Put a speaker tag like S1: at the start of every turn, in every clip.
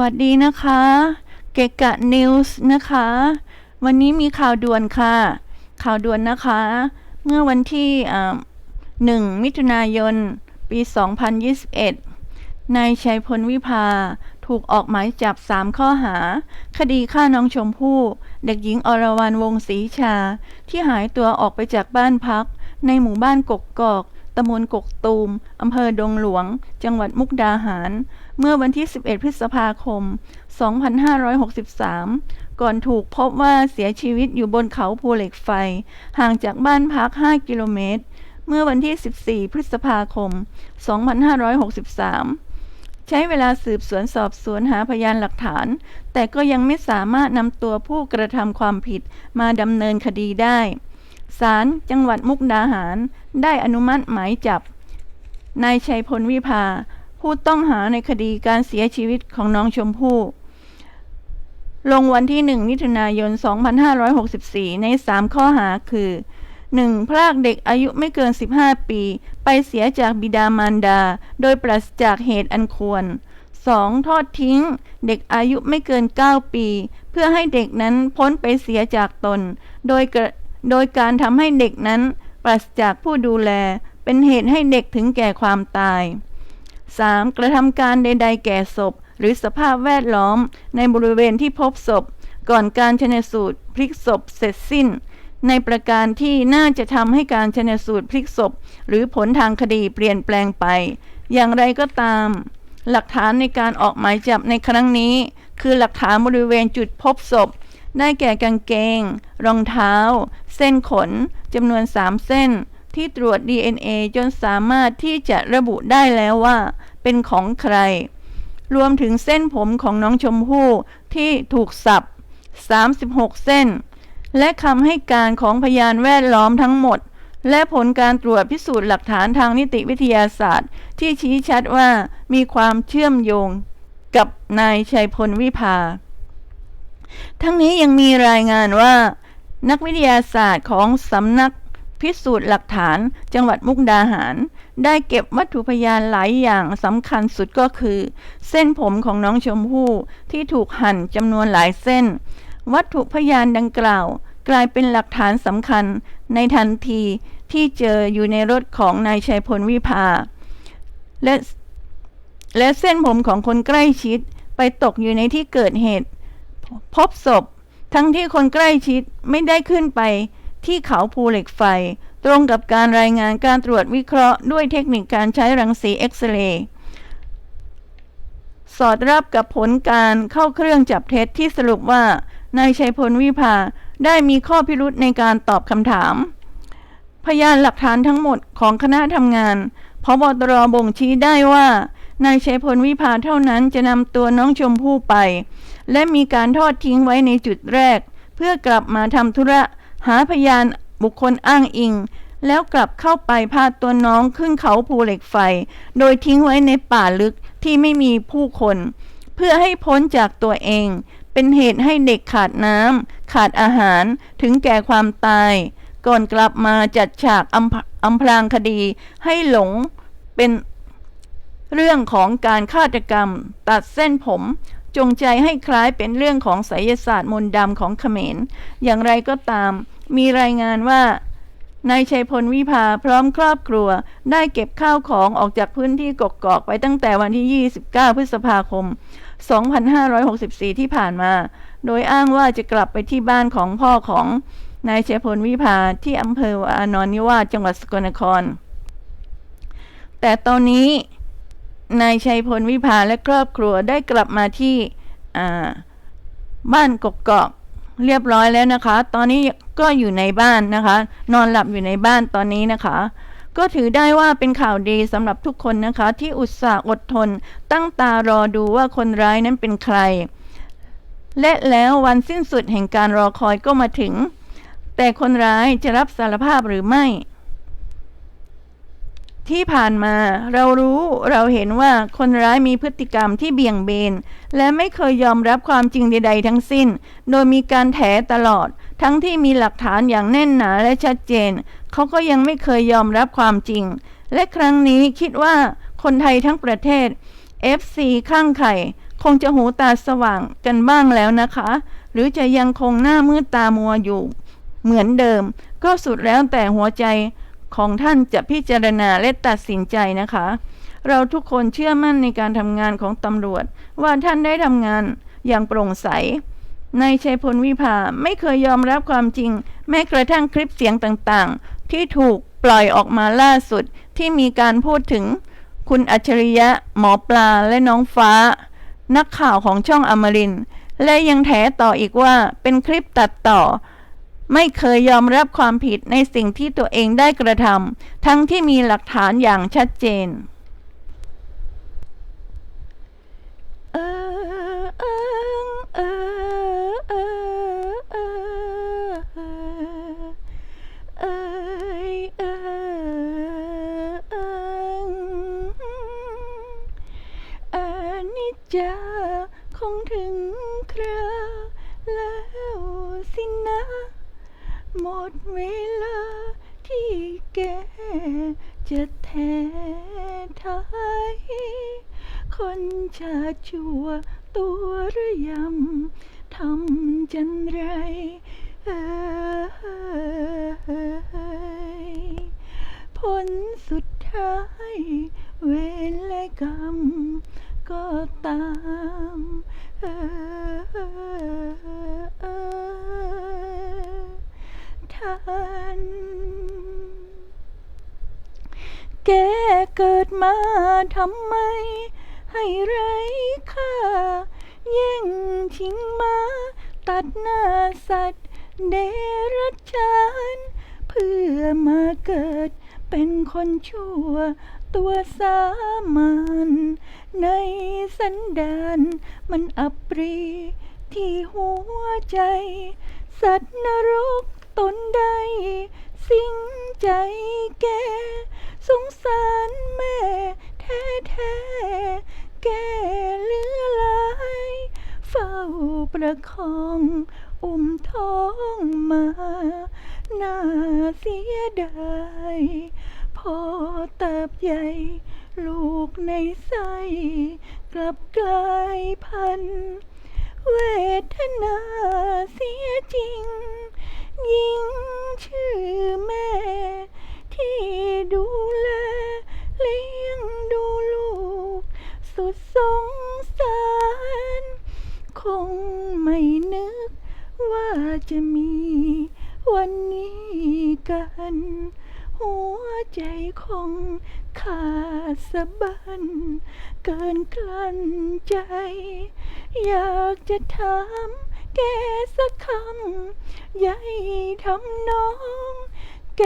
S1: วัสดีนะคะ เกกะนิวส์นะคะ วันนี้มีข่าวด่วนค่ะ ข่าวด่วนนะคะ เมื่อวันที่อ่า1มิถุนายน ปี 2021 นายชัยพลวิภา ถูกออกหมายจับ 3 ข้อหา คดีฆ่าน้องชมพู่ เด็กหญิงอรวรรณวงศรีชา ที่หายตัวออกไปจากบ้านพัก ในหมู่บ้านกกกอก ตำบลกกตูม อำเภอดงหลวง จังหวัดมุกดาหาร เมื่อวันที่ 11 พฤษภาคม 2563 ก่อนถูกพบว่าเสียชีวิตอยู่บนเขาภูเหล็กไฟ ห่างจากบ้านพัก 5 กิโลเมตร เมื่อวันที่ 14 พฤษภาคม 2563ใช้เวลาสืบสวนสอบสวนหาพยานหลักฐาน แต่ก็ยังไม่สามารถนำตัวผู้กระทำความผิดมาดำเนินคดีได้ ศาลจังหวัดมุกดาหาร ได้อนุมัติหมายจับ นายชัยพลวิภา ผู้ต้องหาในคดีการเสียชีวิตของน้องชมพู่ลงวันที่ 1 มิถุนายน 2564 ใน 3 ข้อหาคือ 1. พรากเด็กอายุไม่เกิน 15 ปี ไปเสียจากบิดามารดา โดยปราศจากเหตุอันควร 2. ทอดทิ้ง เด็กอายุไม่เกิน 9 ปี เพื่อให้เด็กนั้นพ้นไปเสียจากตน โดยกระ โดยการทำให้เด็กนั้นปราศจากผู้ดูแลเป็นเหตุให้เด็กถึงแก่ความตาย 3. กระทำการใด ๆ แก่ศพ หรือสภาพแวดล้อมในบริเวณที่พบศพ ก่อนการชนสูตรพลิกศพเสร็จสิ้น ในประการที่น่าจะทำให้การชนสูตรพลิกศพ หรือผลทางคดีเปลี่ยนแปลงไป อย่างไรก็ตาม หลักฐานในการออกหมายจับในครั้งนี้ คือหลักฐานบริเวณจุดพบศพ ได้แก่กางเกง รองเท้า เส้นขนจำนวน 3 เส้น ที่ตรวจ DNA จนสามารถที่จะระบุได้แล้วว่า เป็นของใคร รวมถึงเส้นผมของน้องชมพู่ที่ถูกสับ 36 เส้น และคำให้การของพยานแวดล้อมทั้งหมด และผลการตรวจพิสูจน์หลักฐานทางนิติวิทยาศาสตร์ ที่ชี้ชัดว่ามีความเชื่อมโยงกับนายชัยพลวิภา ทั้งนี้ยังมีรายงานว่า นักวิทยาศาสตร์ของสำนักพิสูจน์หลักฐานจังหวัดมุกดาหาร ได้เก็บวัตถุพยานหลายอย่างสำคัญสุดก็คือ เส้นผมของน้องชมพู่ที่ถูกหั่นจำนวนหลายเส้น วัตถุพยานดังกล่าว กลายเป็นหลักฐานสำคัญในทันทีที่เจออยู่ในรถของนายชัยพลวิภา และและเส้นผมของคนใกล้ชิดไปตกอยู่ในที่เกิดเหตุ พบศพ ทั้งที่คนใกล้ชิดไม่ได้ขึ้นไป ที่เขาภูเหล็กไฟ ตรงกับการรายงานการตรวจวิเคราะห์ด้วยเทคนิคการใช้รังสีเอ็กซเรย์สอดรับกับผลการเข้าเครื่องจับเท็จที่สรุปว่านายชัยพลวิภาได้มีข้อพิรุธในการตอบคำถาม พยานหลักฐานทั้งหมดของคณะทำงานพบตรบ่งชี้ได้ว่า นายชัยพลวิภาเท่านั้นจะนำตัวน้องชมพู่ไป และมีการทอดทิ้งไว้ในจุดแรก เพื่อกลับมาทำธุระหาพยานบุคคลอ้างอิง แล้วกลับเข้าไปพาตัวน้องขึ้นเขาภูเหล็กไฟ โดยทิ้งไว้ในป่าลึกที่ไม่มีผู้คน เพื่อให้พ้นจากตัวเอง เป็นเหตุให้เด็กขาดน้ำขาดอาหารถึงแก่ความตาย ก่อนกลับมาจัดฉากอำอำพรางคดีให้หลงเป็น เรื่องของการฆาตกรรม ตัดเส้นผม จงใจให้คล้ายเป็นเรื่องของไสยศาสตร์มนต์ดำของเขมร อย่างไรก็ตาม มีรายงานว่านายชัยพลวิภาพร้อมครอบครัว ได้เก็บข้าวของออกจากพื้นที่กกอกไปตั้งแต่วันที่ 29 พฤษภาคม 2564 ที่ผ่านมา โดยอ้างว่าจะกลับไปที่บ้านของพ่อของนายชัยพลวิภาที่อำเภอวานอนนิวาสจังหวัดสกลนคร แต่ตอนนี้ นายชัยพลวิภาและครอบครัวได้กลับมาที่บ้านกกอกเรียบร้อยแล้วนะคะ ตอนนี้ก็อยู่ในบ้านนะคะ นอนหลับอยู่ในบ้านตอนนี้นะคะ ก็ถือได้ว่าเป็นข่าวดีสำหรับทุกคนนะคะ ที่อุตส่าห์อดทน ตั้งตารอดูว่าคนร้ายนั้นเป็นใคร และแล้ววันสิ้นสุดแห่งการรอคอยก็มาถึง แต่คนร้ายจะรับสารภาพหรือไม่ ที่ผ่านมาเรารู้เราเห็นว่าคนร้ายมีพฤติกรรมที่เบี่ยงเบน และไม่เคยยอมรับความจริงใด ๆ ทั้งสิ้น โดยมีการแถตลอด ทั้งที่มีหลักฐานอย่างแน่นหนาและชัดเจน เขาก็ยังไม่เคยยอมรับความจริง และครั้งนี้คิดว่าคนไทยทั้งประเทศ FC ข้างไข่ คงจะหูตาสว่างกันบ้างแล้วนะคะ หรือจะยังคงหน้ามืดตามัวอยู่ เหมือนเดิม ก็สุดแล้วแต่หัวใจ ของท่านจะพิจารณาและตัดสินใจนะคะ เราทุกคนเชื่อมั่นในการทำงานของตำรวจ ว่าท่านได้ทำงานอย่างโปร่งใสนายชัยพลวิภาไม่เคยยอมรับความจริง แม้กระทั่งคลิปเสียงต่างๆ ที่ถูกปล่อยออกมาล่าสุดที่มีการพูดถึง คุณอัจฉริยะ หมอปลาและน้องฟ้า นักข่าวของช่องอมรินและยังแถต่ออีกว่าเป็นคลิปตัดต่อ ไม่เคยยอมรับความผิดในสิ่งที่ตัวเองได้กระทำทั้งที่มีหลักฐานอย่างชัดเจน เออเออเออเออเออเออนิจจาคงถึงคราแล้วสินะ หมดเวลาที่แกจะแท้ทายคนชาชัวตัวระยำทำจันไรเอยผลสุดท้าย เวรและกรรม ก็ตามเออทัน แกเกิดมาทำไม ให้ไรค่าแย่งชิงมา ตัดหน้าสัตว์ เดรัจฉานเพื่อมาเกิดเป็นคนชั่วตัวสามัญในสันดานมันอับปรีที่หัวใจ สัตว์นรก ตนใดสิ้นใจแก สงสารแม่แท้แท้แกเลือลายเฝ้าประคองอุ้มท้องมาน่าเสียดายพอเติบใหญ่ ลูกในไส้กลับกลายพัน เวทนาัน หัวใจคงขาดสะบัน เกินกลั้นใจ อยากจะถามแกสักคำอย่าให้ทำน้อง แก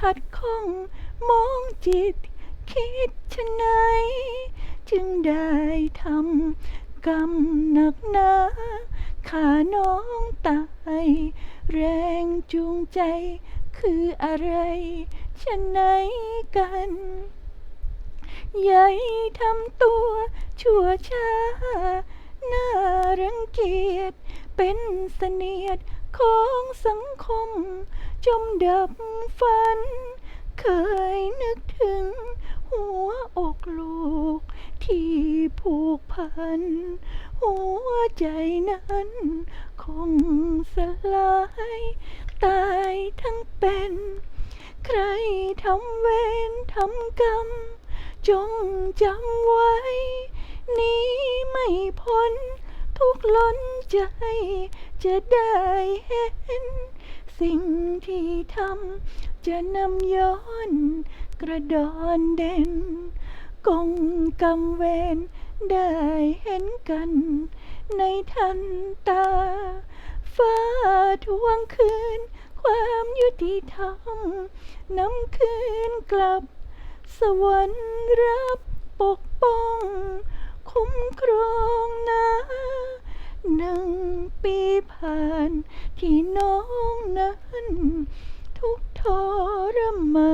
S1: ขัดข้อง มองจิต คิดชะไหน จึงได้ทำกรรมหนักหนาขาน้องตาย แรงจูงใจ คืออะไรชะไหนกันยาให้ทำตัวชั่วช้า น่ารังเกียจ เป็นเสนียดของสังคม จมดับฝัน เคยนึกถึง หัวอกลูก ที่ผูกพัน หัวใจนั้น คงสลายำเวรทำกรรม จงจำไว้ นี้ไม่พ้น ทุกล้นใจ จะได้เห็น สิ่งที่ทำจะนำย้อนกระดอนเด่น กงกรรมเวรได้เห็นกัน ในทันตา ฟ้าทวงคืน ความยุติธรรมนำคืนกลับ สวรรค์รับปกป้อง คุ้มครองนะหนึ่งปีผ่านที่น้องนั้นทุกทรมา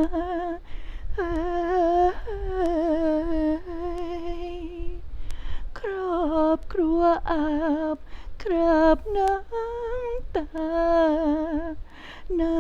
S1: ครอบครัวอาบคราบน้ำตา น่า